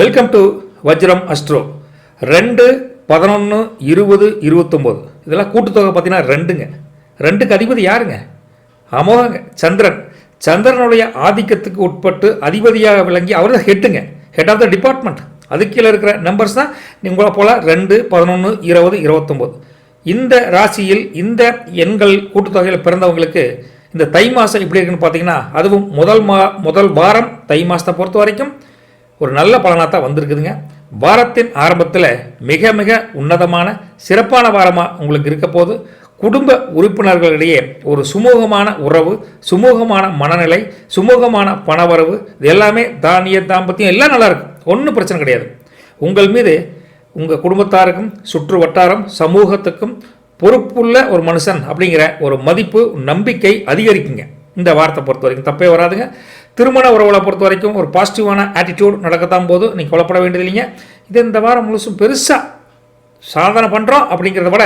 Welcome to வஜ்ரம் astro ரெண்டு பதினொன்று இருபது இருபத்தொம்போது. இதெல்லாம் கூட்டுத்தொகை பார்த்தீங்கன்னா ரெண்டுங்க. ரெண்டுக்கு அதிபதி யாருங்க? அமோகங்க. சந்திரன். சந்திரனுடைய ஆதிக்கத்துக்கு உட்பட்டு அதிபதியாக விளங்கி அவர் தான் ஹெட்டுங்க. ஹெட் ஆஃப் த டிபார்ட்மெண்ட் அதுக்கு கீழே இருக்கிற நம்பர்ஸ் தான் உங்களை போல் ரெண்டு பதினொன்று இருபது இருபத்தொம்போது. இந்த ராசியில் இந்த எண்கள் கூட்டுத்தொகையில் பிறந்தவங்களுக்கு இந்த தை மாதம் எப்படி இருக்குன்னு பார்த்தீங்கன்னா அதுவும் முதல் மா முதல் வாரம் தை மாதத்தை பொறுத்த வரைக்கும் ஒரு நல்ல பலனாக தான் வந்திருக்குதுங்க. வாரத்தின் ஆரம்பத்தில் மிக மிக உன்னதமான சிறப்பான வாரமாக உங்களுக்கு இருக்க போது குடும்ப உறுப்பினர்களிடையே ஒரு சுமூகமான உறவு சுமூகமான மனநிலை சுமூகமான பணவரவு இது எல்லாமே தானிய தாம்பத்தியம் எல்லாம் நல்லாயிருக்கும் ஒன்றும் பிரச்சனை கிடையாது. உங்கள் மீது உங்கள் குடும்பத்தாருக்கும் சுற்று வட்டாரம் சமூகத்துக்கும் பொறுப்புள்ள ஒரு மனுஷன் அப்படிங்கிற ஒரு மதிப்பு நம்பிக்கை அதிகரிக்குங்க. இந்த வாரத்தை பொறுத்த வரைக்கும் தப்பே வராதுங்க. திருமண உறவுகளை பொறுத்த வரைக்கும் ஒரு பாசிட்டிவான ஆட்டிடியூட் நடக்கத்தான் போது நீங்கள் கொலப்பட வேண்டியது இல்லைங்க. இது இந்த வாரம் முழுசும் பெருசாக சாதனை பண்ணுறோம் அப்படிங்கிறத விட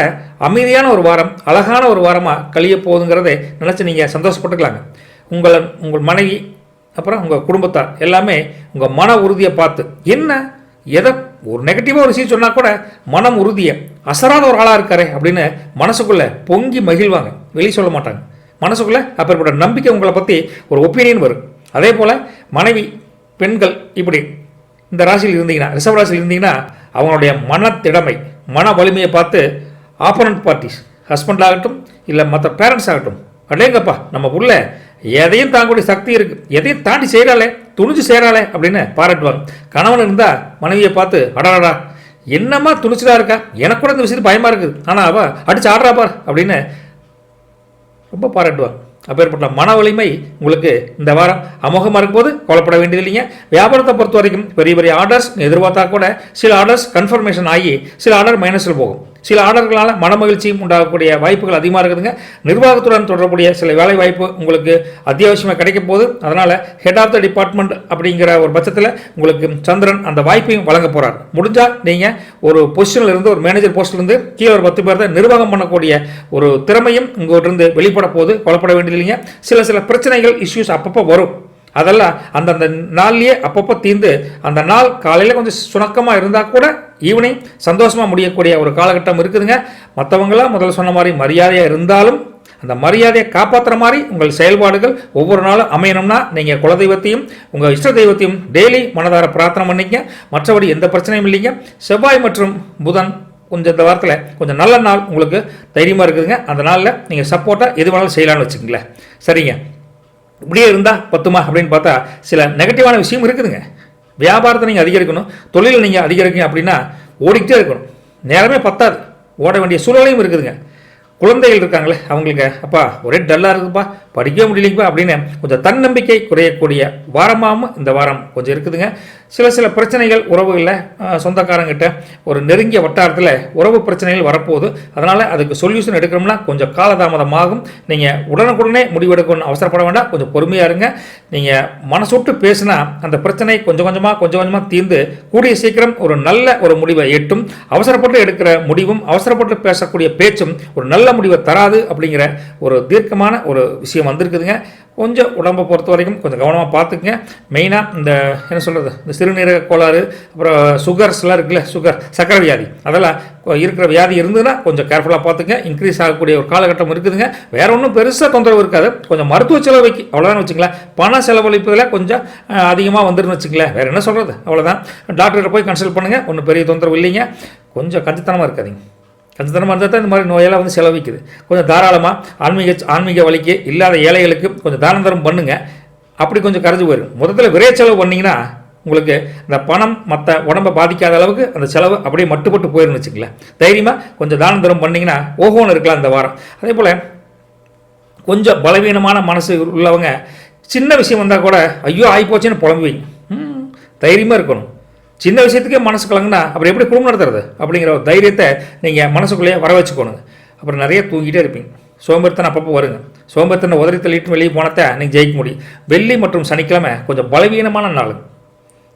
அமைதியான ஒரு வாரம் அழகான ஒரு வாரமாக கழிய போகுதுங்கிறதை நினச்சி நீங்கள் சந்தோஷப்பட்டுக்கலாங்க. உங்களை உங்கள் மனைவி அப்புறம் உங்கள் குடும்பத்தார் எல்லாமே உங்கள் மன உறுதியை பார்த்து என்ன? எதை ஒரு நெகட்டிவாக ஒரு விஷயம் சொன்னால் கூட மனம் உறுதியை அசராத ஒரு ஆளாக இருக்காரே அப்படின்னு மனசுக்குள்ளே பொங்கி மகிழ்வாங்க. வெளியே சொல்ல மாட்டாங்க. மனசுக்குள்ளே அப்பேற்பட்ட நம்பிக்கை உங்களை பற்றி ஒரு ஒப்பீனியன் வரும். அதே போல் மனைவி பெண்கள் இப்படி இந்த ராசியில் இருந்தீங்கன்னா ரிசர்வ் ராசியில் இருந்தீங்கன்னா அவங்களுடைய மனத்திடமை மன வலிமையை பார்த்து ஆப்போனன்ட் பார்ட்டிஸ் ஹஸ்பண்ட் ஆகட்டும் இல்லை மற்ற பேரண்ட்ஸ் ஆகட்டும் அடேங்கப்பா நம்ம புள்ள எதையும் தாங்கக்கூடிய சக்தி இருக்குது எதையும் தாண்டி செய்கிறாளே துணிஞ்சு செய்கிறாளே அப்படின்னு பாராட்டுவாங்க. கணவன் இருந்தால் மனைவியை பார்த்து அடடா என்னம்மா துணிச்சலாக இருக்கா? எனக்கு கூட இந்த விஷயத்து பயமாக இருக்குது. ஆனால் அவள் அடிச்சு ஆடுறா பார் அப்படின்னு ரொம்ப பாராட்டுவாங்க. அப்பேற்பட்ட மன வலிமை உங்களுக்கு இந்த வாரம் அமோகமாக இருக்கும்போது கொலப்பட வேண்டியது இல்லைங்க வியாபாரத்தை பொறுத்த வரைக்கும் பெரிய பெரிய ஆர்டர்ஸ் எதிர்பார்த்தா கூட சில ஆர்டர்ஸ் கன்ஃபர்மேஷன் ஆகி சில ஆர்டர் மைனஸில் போகும். சில ஆர்டர்களால் மனமகிழ்ச்சியும் உண்டாகக்கூடிய வாய்ப்புகள் அதிகமாக இருக்குதுங்க. நிர்வாகத்துடன் தொடர்புடைய சில வேலை வாய்ப்பு உங்களுக்கு அத்தியாவசியமாக கிடைக்க போகுது. அதனால் ஹெட் ஆஃப் த டிபார்ட்மெண்ட் அப்படிங்கிற ஒரு பட்சத்தில் உங்களுக்கு சந்திரன் அந்த வாய்ப்பையும் வழங்க போகிறார் முடிஞ்சால் நீங்கள் ஒரு பொசிஷனில் இருந்து ஒரு மேனேஜர் போஸ்ட்லேருந்து கீழே ஒரு பத்து பேர் தான் நிர்வாகம் பண்ணக்கூடிய ஒரு திறமையும் உங்கள்கிட்ட இருந்து வெளிப்பட போது கொலப்பட வேண்டியது இல்லைங்க சில சில பிரச்சனைகள் இஷ்யூஸ் அப்பப்போ வரும். அதெல்லாம் அந்தந்த நாள்லேயே அப்பப்போ தீர்ந்து அந்த நாள் காலையில் கொஞ்சம் சுணக்கமாக இருந்தால் கூட ஈவினிங் சந்தோஷமாக முடியக்கூடிய ஒரு காலகட்டம் இருக்குதுங்க. மற்றவங்களாம் முதல்ல சொன்ன மாதிரி மரியாதையாக இருந்தாலும் அந்த மரியாதையை காப்பாற்றுற மாதிரி உங்கள் செயல்பாடுகள் ஒவ்வொரு நாளும் அமையணும்னா நீங்கள் குலதெய்வத்தையும் உங்கள் இஷ்ட தெய்வத்தையும் டெய்லி மனதார பிரார்த்தனை பண்ணிங்க மற்றபடி எந்த பிரச்சனையும் இல்லைங்க. செவ்வாய் மற்றும் புதன் கொஞ்சம் இந்த வாரத்தில் கொஞ்சம் நல்ல நாள் உங்களுக்கு தைரியமாக இருக்குதுங்க. அந்த நாளில் நீங்கள் சப்போர்ட்டாக எது வேணாலும் செய்யலாம்னு வச்சுக்கோங்களேன். சரிங்க. இப்படியே இருந்தால் பத்துமா அப்படின்னு பார்த்தா சில நெகட்டிவான விஷயம் இருக்குதுங்க. வியாபாரத்தை நீங்கள் அதிகரிக்கணும் தொழிலை நீங்கள் அதிகரிக்கணும் அப்படின்னா ஓடிக்கிட்டே இருக்கணும். நேரமே பத்தாது. ஓட வேண்டிய சூழ்நிலையும் இருக்குதுங்க. குழந்தைகள் இருக்காங்களே அவங்களுக்கு அப்பா ஒரே டல்லாக இருக்குப்பா படிக்கவே முடியலைங்கப்பா அப்படின்னு கொஞ்சம் தன்னம்பிக்கை குறையக்கூடிய வாரமாகவும் இந்த வாரம் கொஞ்சம் இருக்குதுங்க. சில சில பிரச்சனைகள் உறவுகளில் சொந்தக்காரங்கிட்ட ஒரு நெருங்கிய வட்டாரத்தில் உறவு பிரச்சனைகள் வரப்போகுது. அதனால் அதுக்கு சொல்யூஷன் எடுக்கணும்னா கொஞ்சம் காலதாமதமாகும். நீங்கள் உடனுக்குடனே முடிவெடுக்கணும்னு அவசரப்பட வேண்டாம். கொஞ்சம் பொறுமையாக இருங்க. நீங்கள் மனசுட்டு பேசினா அந்த பிரச்சனை கொஞ்சம் கொஞ்சமாக கொஞ்சம் கொஞ்சமாக தீர்ந்து கூடிய சீக்கிரம் ஒரு நல்ல ஒரு முடிவை எட்டும். அவசரப்பட்டு எடுக்கிற முடிவும் அவசரப்பட்டு பேசக்கூடிய பேச்சும் ஒரு நல்ல முடிவை தராது அப்படிங்கிற ஒரு தீர்க்கமான ஒரு விஷயம் வந்திருக்குதுங்க. கொஞ்சம் உடம்பை பொறுத்த வரைக்கும் கொஞ்சம் கவனமாக பார்த்துக்குங்க. மெயினாக இந்த என்ன சொல்கிறது இந்த சிறுநீரக கோளாறு அப்புறம் சுகர்ஸ்லாம் இருக்குல்ல சுகர் சக்கரை வியாதி. அதெல்லாம் இருக்கிற வியாதி இருந்ததுன்னா கொஞ்சம் கேர்ஃபுல்லாக பார்த்துங்க இன்க்ரீஸ் ஆகக்கூடிய ஒரு காலகட்டம் இருக்குதுங்க. வேறு ஒன்றும் பெருசாக தொந்தரவு இருக்காது. கொஞ்சம் மருத்துவ செலவைக்கு அவ்வளோதான் வச்சுங்களேன் பண செலவழிப்பதில் கொஞ்சம் அதிகமாக வந்துருன்னு வச்சுங்களேன் வேறு என்ன சொல்கிறது அவ்வளோதான் டாக்டர்கிட்ட போய் கன்சல்ட் பண்ணுங்கள் ஒன்றும் பெரிய தொந்தரவு இல்லைங்க. கொஞ்சம் கஞ்சித்தனமாக இருக்காதிங்க. கஞ்சத்தனமாக இருந்தால் தான் இந்த மாதிரி நோயெல்லாம் வந்து செலவிக்குது கொஞ்சம் தாராளமாக ஆன்மீக ஆன்மீக வழிக்கு இல்லாத ஏழைகளுக்கு கொஞ்சம் தானம் தரம் பண்ணுங்கள் அப்படி கொஞ்சம் கரைஞ்சு போயிடும் மொத்தத்தில் விரைய செலவு பண்ணிங்கன்னா உங்களுக்கு இந்த பணம் மற்ற உடம்பை பாதிக்காத அளவுக்கு அந்த செலவு அப்படியே மட்டுப்பட்டு போயிருன்னு வச்சுங்களேன் தைரியமாக கொஞ்சம் தானம் தரம் பண்ணிங்கன்னா ஓஹோன்னு இருக்கலாம் இந்த வாரம். அதே போல் கொஞ்சம் பலவீனமான மனசு உள்ளவங்க சின்ன விஷயம் வந்தால் கூட ஐயோ ஆகிப்போச்சுன்னு புலம்புவீங்க. ம், தைரியமாக இருக்கணும். சின்ன விஷயத்துக்கே மனசு கலங்குனா அப்புறம் எப்படி குடும்பம் நடத்துறது? அப்படிங்கிற ஒரு தைரியத்தை நீங்கள் மனசுக்குள்ளேயே வர வச்சுக்கோணுங்க அப்புறம் நிறைய தூங்கிட்டே இருப்பீங்க. சோம்பேறித்தனம் அப்பப்போ வருங்க. சோம்பேறித்தனை உதறி தள்ளிட்டு வெளியே போனத்தை நீங்கள் ஜெயிக்க முடியும். வெள்ளி மற்றும் சனிக்கிழமை கொஞ்சம் பலவீனமான நாளுங்க.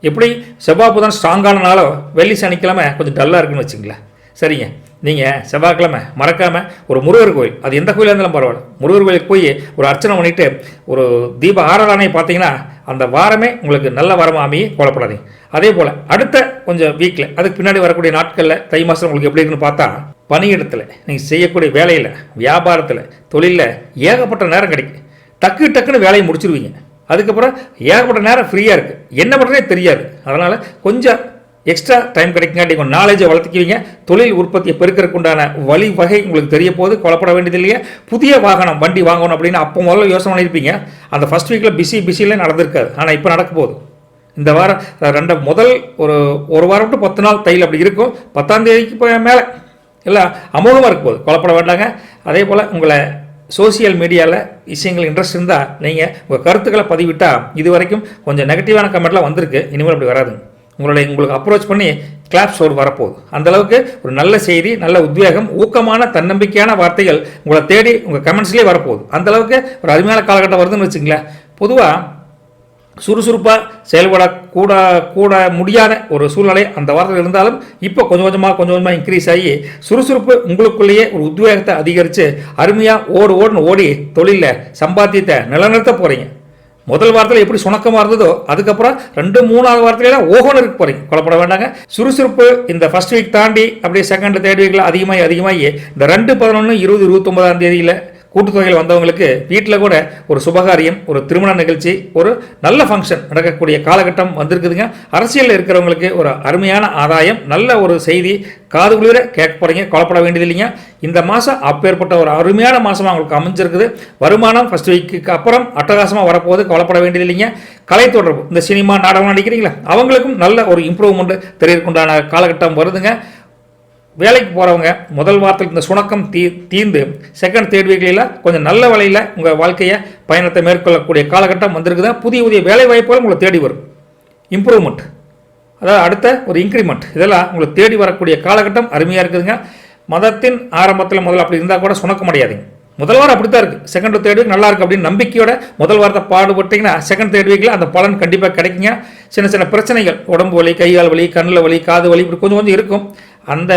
எப்படி செவ்வாய் புதன் ஸ்ட்ராங்கான நாளோ வெள்ளி சனிக்கிழமை கொஞ்சம் டல்லாக இருக்குன்னு வச்சுங்களேன். சரிங்க. நீங்கள் செவ்வாய்க்கிழமை மறக்காமல் ஒரு முருகர் கோயில். அது எந்த கோயிலாக இருந்தாலும் பரவாயில்ல. முருகர் கோயிலுக்கு போய் ஒரு அர்ச்சனை பண்ணிவிட்டு ஒரு தீப ஆராதனையை பார்த்தீங்கன்னா அந்த வாரமே உங்களுக்கு நல்ல வாரமாக அமைய கோலப்படாதீங்க அதே போல் அடுத்த கொஞ்சம் வீக்கில் அதுக்கு பின்னாடி வரக்கூடிய நாட்களில் தை மாதம் உங்களுக்கு எப்படி இருக்குன்னு பார்த்தா பணியிடத்தில் நீங்கள் செய்யக்கூடிய வேலையில் வியாபாரத்தில் தொழிலில் ஏகப்பட்ட நேரம் கிடைக்கும். டக்கு டக்குன்னு வேலையை முடிச்சிருவீங்க. அதுக்கப்புறம் ஏகப்பட்ட நேரம் ஃப்ரீயாக இருக்குது என்ன பண்ணுறதே தெரியாது. அதனால் கொஞ்சம் எக்ஸ்ட்ரா டைம் கிடைக்குங்காட்டி உங்கள் நாலேஜை வளர்த்துக்குவீங்க. தொழில் உற்பத்தியை பெருக்கிறதுக்கு உண்டான வழி வகை உங்களுக்கு தெரிய போது கொலப்பட வேண்டியது இல்லையா புதிய வாகனம் வண்டி வாங்கணும் அப்படின்னு அப்போ முதல்ல யோசனை பண்ணியிருப்பீங்க. அந்த ஃபஸ்ட் வீக்கில் பிஸி பிஸியில் நடந்திருக்காது. ஆனால் இப்போ நடக்க போகுது. இந்த வாரம் ரெண்ட முதல் ஒரு ஒரு வாரம் டு பத்து நாள் தையல் அப்படி இருக்கும். பத்தாம் தேதிக்கு போய் மேலே. எல்லாம் அமோகமாக இருக்க போகுது. கொலப்பட வேண்டாங்க. அதே போல் உங்களை சோசியல் மீடியாவில் விஷயங்கள் இன்ட்ரெஸ்ட் இருந்தால் நீங்கள் உங்கள் கருத்துக்களை பதிவிட்டால் இது வரைக்கும் கொஞ்சம் நெகட்டிவான கமெண்ட்லாம் வந்திருக்கு. இனிமேல் அப்படி வராதுங்க. உங்களுடைய உங்களுக்கு அப்ரோச் பண்ணி கிளாப் ஷோர் வரப்போகுது. அந்த அளவுக்கு ஒரு நல்ல செய்தி நல்ல உத்வேகம் ஊக்கமான தன்னம்பிக்கையான வார்த்தைகள் உங்களை தேடி உங்கள் கமெண்ட்ஸ்லேயே வரப்போகுது. அந்த அளவுக்கு ஒரு அருமையான காலகட்டம் வருதுன்னு வச்சுங்களேன் பொதுவாக சுறுசுறுப்பாக செயல்பட கூட கூட முடியாத ஒரு சூழ்நிலை அந்த வாரத்தில் இருந்தாலும் இப்போ கொஞ்சம் கொஞ்சமாக கொஞ்சம் கொஞ்சமாக இன்க்ரீஸ் ஆகி சுறுசுறுப்பு உங்களுக்குள்ளேயே ஒரு உத்வேகத்தை அதிகரித்து அருமையாக ஓடு ஓடுன்னு ஓடி தொழிலில் சம்பாத்தியத்தை நிலநிறுத்த போகிறீங்க முதல் வாரத்தில் எப்படி சுணக்கமாக இருந்ததோ அதுக்கப்புறம் ரெண்டு மூணாவது வாரத்துலாம் ஓகோன்னு இருக்க போகிறீங்க கொலப்பட வேண்டாங்க. சுறுசுறுப்பு இந்த ஃபர்ஸ்ட் வீக் தாண்டி அப்படியே செகண்ட் தேர்ட் வீக்கில் அதிகமாகி அதிகமாகி இந்த ரெண்டு பதினொன்று இருபது இருபத்தொம்பதாம் தேதியில் கூட்டுத்தொகையில் வந்தவங்களுக்கு வீட்டில் கூட ஒரு சுபகாரியம் ஒரு திருமண நிகழ்ச்சி ஒரு நல்ல ஃபங்க்ஷன் நடக்கக்கூடிய காலகட்டம் வந்திருக்குதுங்க. அரசியலில் இருக்கிறவங்களுக்கு ஒரு அருமையான ஆதாயம் நல்ல ஒரு செய்தி காது குளிர கேட்க போகிறீங்க கொலப்பட வேண்டியது இல்லைங்க. இந்த மாதம் அப்பேற்பட்ட ஒரு அருமையான மாதமாக அவங்களுக்கு அமைஞ்சிருக்குது. வருமானம் ஃபஸ்ட் வீக்குக்கு அப்புறம் அட்டகாசமாக வரப்போகுது கவலைப்பட வேண்டியது இல்லைங்க. கலை தொடர்பு இந்த சினிமா நாடகம் நடிக்கிறீங்களா? அவங்களுக்கும் நல்ல ஒரு இம்ப்ரூவ்மெண்ட் தெரியறதுக்குண்டான காலகட்டம் வருதுங்க. வேலைக்கு போகிறவங்க முதல் வாரத்தில் இந்த சுணக்கம் தீ தீர்ந்து செகண்ட் தேர்ட் வீக்லில் கொஞ்சம் நல்ல வழியில் உங்கள் வாழ்க்கையை பயணத்தை மேற்கொள்ளக்கூடிய காலகட்டம் வந்திருக்குதா? புதிய புதிய வேலை வாய்ப்புகள் உங்களை தேடி வரும். இம்ப்ரூவ்மெண்ட் அதாவது அடுத்த ஒரு இன்க்ரிமெண்ட் இதெல்லாம் உங்களுக்கு தேடி வரக்கூடிய காலகட்டம் அருமையாக இருக்குதுங்க. மதத்தின் ஆரம்பத்தில் முதல்ல அப்படி இருந்தால் கூட சுணக்க முடியாதுங்க முதல் வாரம் அப்படி தான் இருக்குது செகண்ட் தேர்ட் வீக் நல்லா இருக்குது அப்படின்னு நம்பிக்கையோட முதல் வாரத்தை பாடுபட்டிங்கன்னா செகண்ட் தேர்ட் வீக்கில் அந்த பலன் கண்டிப்பாக கிடைக்குங்க. சின்ன சின்ன பிரச்சனைகள். உடம்பு வலி கை கால் வலி கண்ணில் வலி காது வலி இப்படி கொஞ்சம் கொஞ்சம் இருக்கும். அந்த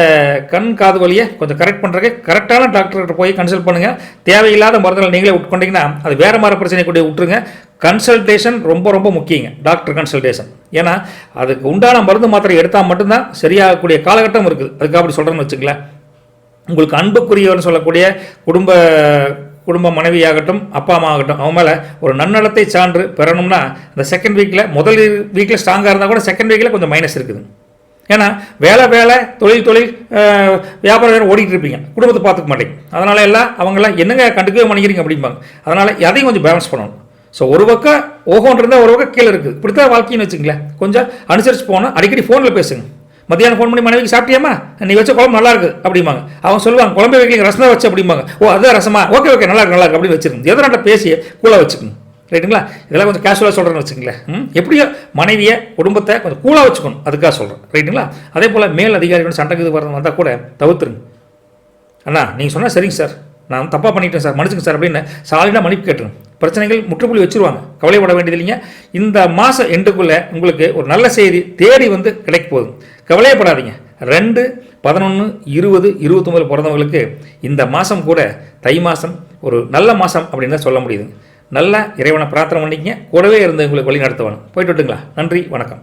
கண் காது வலியை கொஞ்சம் கரெக்ட் பண்ணுறதுக்கு கரெக்டான டாக்டர்கிட்ட போய் கன்சல்ட் பண்ணுங்கள் தேவையில்லாத மருந்துகள் நீங்களே உட்கொண்டிங்கன்னா அது வேறு மாதிரி பிரச்சனை கூட விட்டுருங்க. கன்சல்டேஷன் ரொம்ப ரொம்ப முக்கியங்க. டாக்டர் கன்சல்டேஷன் ஏன்னா அதுக்கு உண்டான மருந்து மாத்திரை எடுத்தால் மட்டும்தான் சரியாகக்கூடிய காலகட்டம் இருக்குது. அதுக்கு அப்படி சொல்கிறேன்னு வச்சுங்களேன் உங்களுக்கு அன்புக்குரியவர்னு சொல்லக்கூடிய குடும்ப குடும்ப மனைவியாகட்டும் அப்பா அம்மா ஆகட்டும் அவன் மேலே ஒரு நன்னலத்தை சான்று பெறணும்னா இந்த செகண்ட் வீக்கில் முதல் வீக்கில் ஸ்ட்ராங்காக இருந்தால் கூட செகண்ட் வீக்கில் கொஞ்சம் மைனஸ் இருக்குது. ஏன்னா வேலை வேலை தொழில் தொழில் வியாபாரம் வேறு ஓடிட்டு இருப்பீங்க. குடும்பத்தை பார்த்துக்க மாட்டேங்க அதனால எல்லாம் அவங்களாம் என்னங்க கண்டுக்கவே பண்ணிக்கிறீங்க அப்படிம்பாங்க. அதனால் அதையும் கொஞ்சம் பேலன்ஸ் பண்ணணும். ஸோ ஒரு பக்கம் ஓகோன் இருந்தால் ஒரு பக்கம் கீழே இருக்குது இப்படித்தான் வாழ்க்கைன்னு வச்சுங்களேன் கொஞ்சம் அனுசரித்து போனால் அடிக்கடி ஃபோனில் பேசுங்க. மத்தியானம் ஃபோன் பண்ணி மனைவிக்கு சாப்பிட்டியாமா நீ வச்ச குழம்பு நல்லா இருக்கு அப்படிம்பாங்க. அவங்க சொல்லுவாங்க குழம்பு வைக்கல ரசம் தான் வச்சு அப்படிம்பாங்க. ஓ அதுதான் ரசமா? ஓகே ஓகே நல்லா இருக்கு நல்லா இருக்கு அப்படின்னு வச்சிருக்கோம் எதனாட்ட பேசி கூட வச்சுக்கணும். ரைட்டுங்களா இதெல்லாம் கொஞ்சம் கேஷுவலாக சொல்கிறேன்னு வச்சுங்களேன் எப்படியோ மனைவியை குடும்பத்தை கொஞ்சம் கூலாக வச்சுக்கணும். அதுக்காக சொல்கிறேன் ரைட்டுங்களா அதே போல் மேல் அதிகாரிகள் சண்டைக்கு இது வரது வந்தால் கூட தவிர்த்துருங்க. அண்ணா நீங்கள் சொன்னால் சரிங்க சார். நான் தப்பாக பண்ணிட்டேன் சார். மனுஷங்க சார் அப்படின்னு சாலிடாக மன்னிப்பு கேட்டுருங்க. பிரச்சனைகள் முற்றுப்புள்ளி வச்சுருவாங்க. கவலைப்பட வேண்டியதில்லைங்க இந்த மாதம் எண்டுக்குள்ளே உங்களுக்கு ஒரு நல்ல செய்தி தேடி வந்து கிடைக்க போதும் கவலையப்படாதீங்க. ரெண்டு பதினொன்று இருபது இருபத்தொம்பது பிறந்தவங்களுக்கு இந்த மாதம் கூட தை மாதம் ஒரு நல்ல மாதம் அப்படின்னு தான் சொல்ல முடியுதுங்க. நல்ல இறைவனை பிரார்த்தனை பண்ணிக்கங்க. கூடவே இருந்து உங்களுக்கு வழி நடத்துவாங்க போயிட்டு விட்டுங்களா நன்றி வணக்கம்.